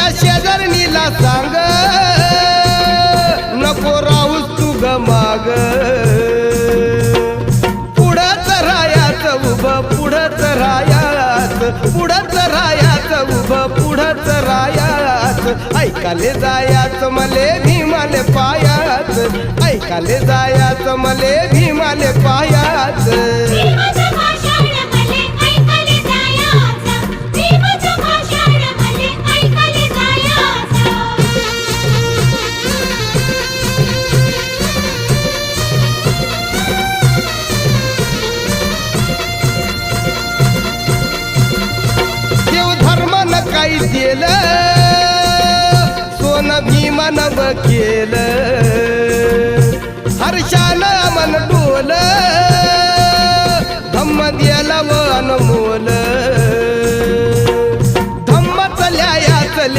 तुझ्या शेजारणीला सांग. नको राहूस तू ग माग. पुढंच रायाचं उभं पुढंच रायाच पुढंच रायाच उभं पुढंच रायाच ऐकाले जायाच मले भीमाले पायाच ऐकाले जायाच मले भीमाले पाया काही केलं सोन भीमानं केलं. हर्षान मन डोल धम्म दिला वन मोल.